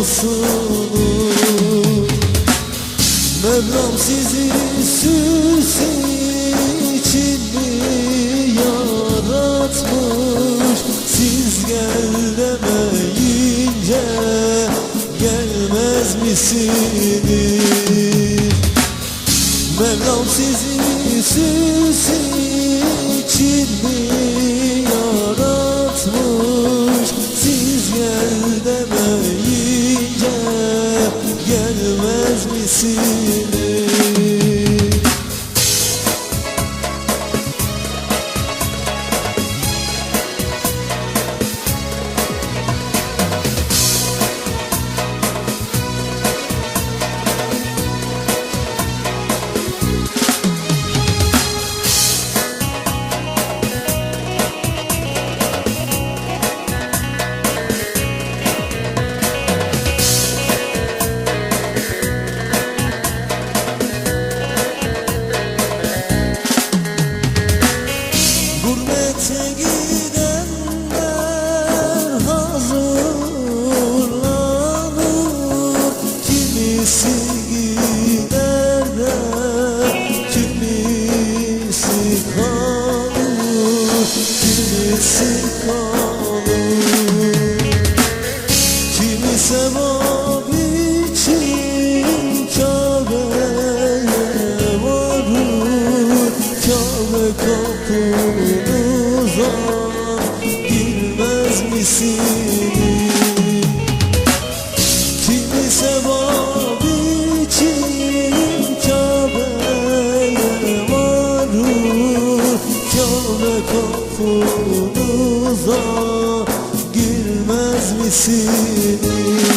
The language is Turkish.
musunuz? Mevlam sizi süs için mi yaratmış? Siz gel demeyince gelmez misiniz? Mevlam sizi süs take you girmez misiniz? Kimi sevap için Kabe'ye varır Kabe kapınıza girmez misiniz?